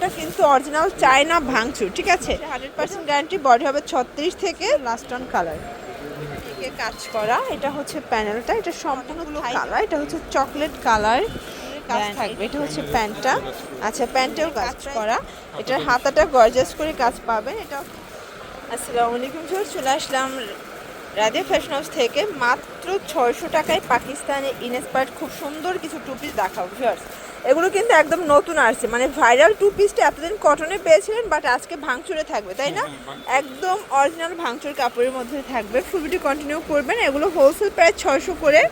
কাপড়টা কিন্তু original China ভাঙচুর ঠিক আছে? হান্ড্রেড পার্সেন্ট গ্যারান্টি বডি হবে ছত্রিশ থেকে লাস্ট অন কালার কাজ করা এটা হচ্ছে প্যানেলটা এটা সম্পূর্ণ কালার এটা হচ্ছে চকলেট কালার কাজ থাকবে এটা হচ্ছে প্যান্টটা। আচ্ছা প্যান্টেও কাজ করা। এটার হাতাটা গর্জাস করে কাজ পাবেন এটা আসসালামু আলাইকুম স্যার চলে আসলাম রাধে ফ্যাশন হাউস থেকে। মাত্র ছয়শো টাকায় পাকিস্তানে ইনস্পায়ার্ড খুব সুন্দর কিছু টু পিস দেখাবো ভিউয়ার্স। এগুলো কিন্তু একদম নতুন আসছে। মানে ভাইরাল টু পিসটা এতদিন কটনে পেয়েছিলেন বাট আজকে ভাঙচুরে থাকবে তাই না? একদম অরিজিনাল ভাঙচুর কাপড়ের মধ্যে থাকবে। ফুল ভিডিও কন্টিনিউ করবেন এগুলো হোলসেল প্রায় ছয়শো করে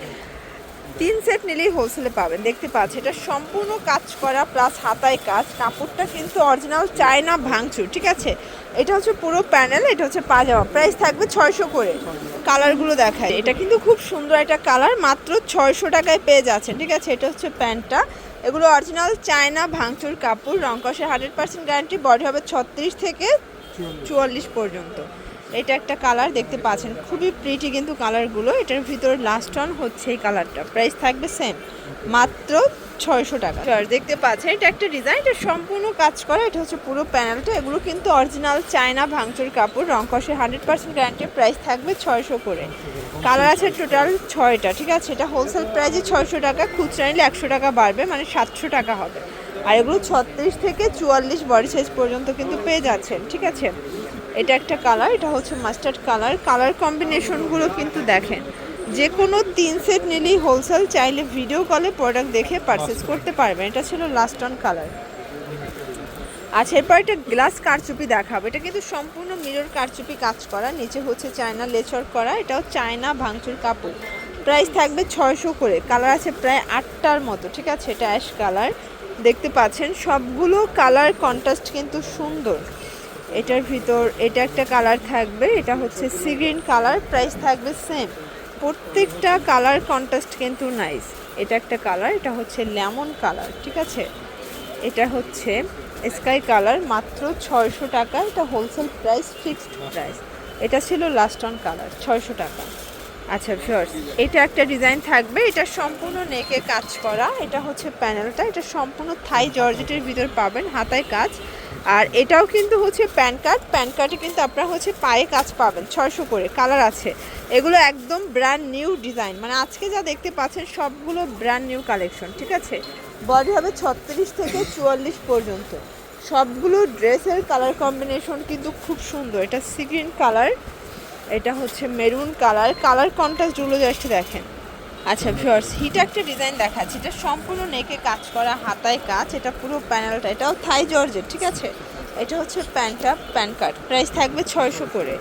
তিন সেট নিলেই হোলসেলে পাবেন দেখতে পাচ্ছি। এটা সম্পূর্ণ কাজ করা প্লাস হাতায় কাজ কাপড়টা কিন্তু অরিজিনাল চায়না ভাঙচুর ঠিক আছে? এটা হচ্ছে পুরো প্যানেল এটা হচ্ছে পাজামা। প্রাইস থাকবে ছয়শো করে। কালারগুলো দেখায়। এটা কিন্তু খুব সুন্দর একটা কালার মাত্র ছয়শো টাকায় পেয়ে যাচ্ছেন ঠিক আছে? এটা হচ্ছে প্যান্টটা। এগুলো অরিজিনাল চায়না ভাঙচুর কাপড়, রংকসের হান্ড্রেড পার্সেন্ট গ্যারান্টি বডি হবে ছত্রিশ থেকে চুয়াল্লিশ পর্যন্ত। এটা একটা কালার দেখতে পাচ্ছেন। খুবই প্রিটি কিন্তু কালারগুলো। এটার ভিতর লাস্ট অন হচ্ছে এই কালারটা। প্রাইস থাকবে সেম মাত্র ছয়শো টাকা। দেখতে পাচ্ছেন, এটা একটা ডিজাইন এটা সম্পূর্ণ কাজ করা। এটা হচ্ছে পুরো প্যানেলটা এগুলো কিন্তু অরিজিনাল চায়না ভাঙচুর কাপড়। রংকসের হান্ড্রেড পার্সেন্ট গ্যারান্টি প্রাইস থাকবে ছয়শো করে। কালার আছে টোটাল ছয়টা, ঠিক আছে? এটা হোলসেল প্রাইসে ছয়শো টাকা, খুচরা নিলে একশো টাকা বাড়বে মানে সাতশো টাকা হবে। আর এগুলো ছত্রিশ থেকে চুয়াল্লিশ বডি সাইজ পর্যন্ত কিন্তু পেয়ে যাচ্ছেন, ঠিক আছে? এটা একটা কালার এটা হচ্ছে মাস্টার্ড কালার কালার কম্বিনেশনগুলো কিন্তু দেখেন। যে কোনো তিন সেট নিলেই হোলসেল চাইলে ভিডিও কলে প্রোডাক্ট দেখে পারচেস করতে পারবেন। এটা ছিল লাস্ট অন কালার আচ্ছা এরপর একটা গ্লাস কারচুপি দেখাবো। এটা কিন্তু সম্পূর্ণ মিরর কারচুপি কাজ করা। নিচে হচ্ছে চায়না লেচর করা। এটাও চায়না ভাঙচুর কাপড়। প্রাইস থাকবে ছয়শো করে। কালার আছে প্রায় আটটার মতো, ঠিক আছে? এটা অ্যাশ কালার দেখতে পাচ্ছেন, সবগুলো কালার কন্ট্রাস্ট কিন্তু সুন্দর। এটার ভিতর, এটা একটা কালার থাকবে, এটা হচ্ছে সি গ্রিন কালার প্রাইস থাকবে সেম প্রত্যেকটা কালার কন্ট্রাস্ট কিন্তু নাইস এটা একটা কালার এটা হচ্ছে লেমন কালার ঠিক আছে? এটা হচ্ছে স্কাই কালার মাত্র ছয়শো টাকা। এটা হোলসেল প্রাইস ফিক্সড প্রাইস এটা ছিল লাস্ট অন কালার ছয়শো টাকা। আচ্ছা ফিওর্স এটা একটা ডিজাইন থাকবে, এটা সম্পূর্ণ নেকে কাজ করা। এটা হচ্ছে প্যানেলটা এটা সম্পূর্ণ থাই জর্জেটের ভিতর পাবেন, হাতায় কাজ। আর এটাও কিন্তু হচ্ছে প্যান কার্ড। প্যান কার্ডে কিন্তু আপনারা হচ্ছে পায়ে কাজ পাবেন, ছয়শো করে কালার আছে। এগুলো একদম ব্র্যান্ড নিউ ডিজাইন মানে আজকে যা দেখতে পাচ্ছেন সবগুলো ব্র্যান্ড নিউ কালেকশন ঠিক আছে? বডি হবে ছত্রিশ থেকে চুয়াল্লিশ পর্যন্ত। সবগুলো ড্রেসের কালার কম্বিনেশন কিন্তু খুব সুন্দর। এটা সিগ্রিন কালার এটা হচ্ছে মেরুন কালার কালার কন্ট্রাস্টগুলো জাস্ট দেখেন। আচ্ছা ভিউয়ার্স হিট একটা ডিজাইন দেখাচ্ছি। এটা সম্পূর্ণ নেকে কাজ করা, হাতায় কাজ। এটা পুরো প্যানেলটা এটাও থাই জর্জের ঠিক আছে? এটা হচ্ছে প্যান্টটা, প্যান কার্ড প্রাইস থাকবে ছয়শো করে।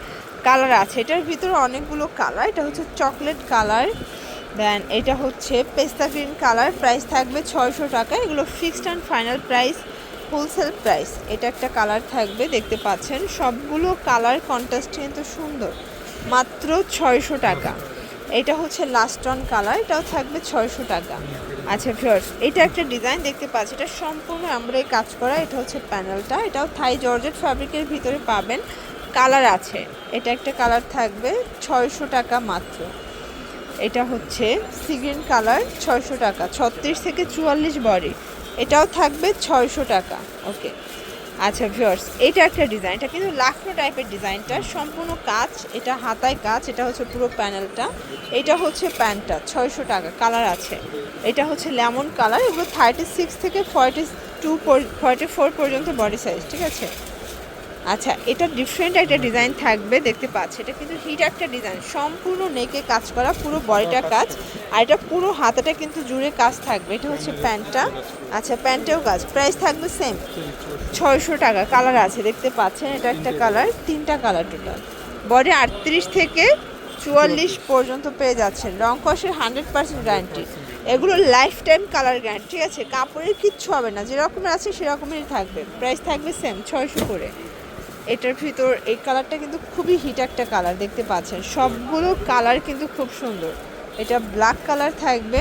কালার আছে। এটার ভিতরে অনেকগুলো কালার এটা হচ্ছে চকলেট কালার দেন এটা হচ্ছে পেস্তা গ্রিন কালার প্রাইস থাকবে ছয়শো টাকা। এগুলো fixed and final price wholesale price এটা একটা কালার থাকবে, দেখতে পাচ্ছেন। সবগুলো কালার কন্ট্রাস্ট কিন্তু সুন্দর। মাত্র ছয়শো টাকা। এটা হচ্ছে লাস্ট অন কালার এটাও থাকবে ছয়শো টাকা। আচ্ছা ফিওর্স এটা একটা ডিজাইন দেখতে পাচ্ছি, এটা সম্পূর্ণ আমরা কাজ করা, এটা হচ্ছে প্যানেলটা এটাও থাই জর্জেট ফ্যাব্রিকের ভিতরে পাবেন কালার আছে। এটা একটা কালার থাকবে ছয়শো টাকা মাত্র। এটা হচ্ছে সিগ্রিন কালার ছয়শো টাকা, ছত্রিশ থেকে চুয়াল্লিশ বডি। এটাও থাকবে ছয়শো টাকা ওকে আচ্ছা ভিউয়ার্স এটা একটা ডিজাইন এটা কিন্তু লাখনো টাইপের ডিজাইনটা সম্পূর্ণ কাজ এটা হাতায় কাজ এটা হচ্ছে পুরো প্যানেলটা এটা হচ্ছে প্যান্টটা, ছয়শো টাকা কালার আছে। এটা হচ্ছে লেমন কালার এগুলো থার্টি সিক্স থেকে ফর্টি টু ফর্টি ফোর পর্যন্ত বডি সাইজ ঠিক আছে? আচ্ছা এটা ডিফারেন্ট একটা ডিজাইন থাকবে দেখতে পাচ্ছি। এটা কিন্তু হিট একটা ডিজাইন সম্পূর্ণ নেকে কাজ করা পুরো বডিটা কাজ। আর এটা পুরো হাতাটা কিন্তু জুড়ে কাজ থাকবে। এটা হচ্ছে প্যান্টটা। আচ্ছা প্যান্টেও কাজ। প্রাইস থাকবে সেম ছয়শো টাকা। কালার আছে দেখতে পাচ্ছেন? এটা একটা কালার তিনটা কালার টোটাল বডি আটত্রিশ থেকে চুয়াল্লিশ পর্যন্ত পেয়ে যাচ্ছেন। রং কষের হান্ড্রেড পার্সেন্ট গ্যারান্টি এগুলো লাইফ টাইম কালার গ্যারান্টি ঠিক আছে? কাপড়ের কিচ্ছু হবে না। যেরকমের আছে সেরকমেরই থাকবে। প্রাইস থাকবে সেম ছয়শো করে। এটার ভিতর এই কালারটা কিন্তু খুবই হিট একটা কালার দেখতে পাচ্ছেন। সবগুলো কালার কিন্তু খুব সুন্দর। এটা ব্ল্যাক কালার থাকবে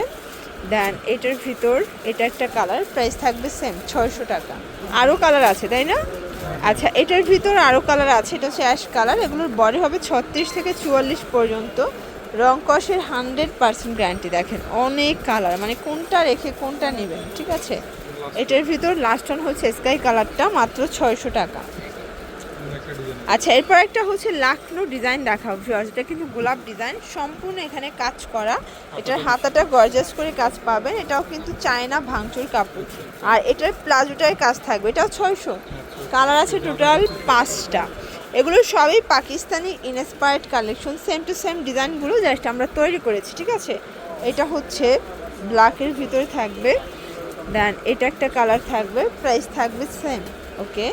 দেন এটার ভিতর এটা একটা কালার প্রাইস থাকবে সেম ছয়শো টাকা। আরও কালার আছে, তাই না? আচ্ছা এটার ভিতর আরও কালার আছে, এটা হচ্ছে অ্যাশ কালার এগুলোর বডি হবে ছত্রিশ থেকে চুয়াল্লিশ পর্যন্ত। রং কষের হান্ড্রেড পার্সেন্ট গ্যারান্টি দেখেন, অনেক কালার মানে কোনটা রেখে কোনটা নেবেন, ঠিক আছে? এটার ভিতর লাস্ট অন হচ্ছে স্কাই কালারটা মাত্র ছয়শো টাকা। আচ্ছা এরপর একটা হচ্ছে লাখনো ডিজাইন দেখাবো ভিউয়ার্স এটা কিন্তু গোলাপ ডিজাইন সম্পূর্ণ এখানে কাজ করা। এটার হাতাটা গর্জাস করে কাজ পাবেন এটাও কিন্তু চায়না ভাঙচুর কাপড়। আর এটার প্লাজোটায় কাজ থাকবে এটাও ছয়শো। কালার আছে টোটাল পাঁচটা। এগুলো সবই Pakistani inspired collection same to same ডিজাইনগুলো জাস্ট আমরা তৈরি করেছি ঠিক আছে? এটা হচ্ছে ব্ল্যাকের ভিতরে থাকবে দেন এটা একটা কালার থাকবে প্রাইস থাকবে সেম ওকে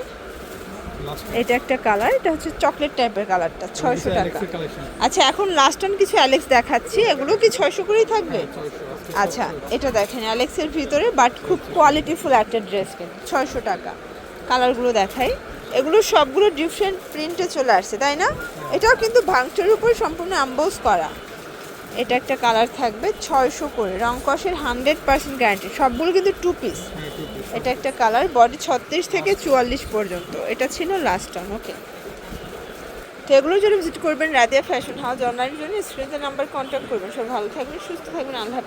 এটা একটা কালার এটা হচ্ছে চকলেট টাইপের কালারটা ছয়শো টাকা। আচ্ছা এখন লাস্ট অন কিছু অ্যালেক্স দেখাচ্ছি এগুলো কি ছয়শো করেই থাকবে? আচ্ছা এটা দেখেন অ্যালেক্সের ভিতরে বাট খুব কোয়ালিটিফুল একটা ড্রেস কিন্তু ছয়শো টাকা। কালারগুলো দেখাই। এগুলো সবগুলো ডিফারেন্ট প্রিন্টে চলে আসছে তাই না? এটাও কিন্তু ভাঙচুর উপর সম্পূর্ণ অ্যাম্বোজ করা। এটা একটা কালার থাকবে ছয়শো করে। রং কষের হান্ড্রেড পার্সেন্ট গ্যারান্টি সবগুলো কিন্তু টু পিস এটা একটা কালার বডি ছত্রিশ থেকে চুয়াল্লিশ পর্যন্ত। এটা ছিল লাস্ট টান ওকে তো এগুলো যদি ভিজিট করবেন রাদিয়া ফ্যাশন হাউস অনলাইন জন্য স্ক্রিনের নাম্বার কন্ট্যাক্ট করবেন। সব ভালো থাকবেন, সুস্থ থাকবেন, আল্লাহ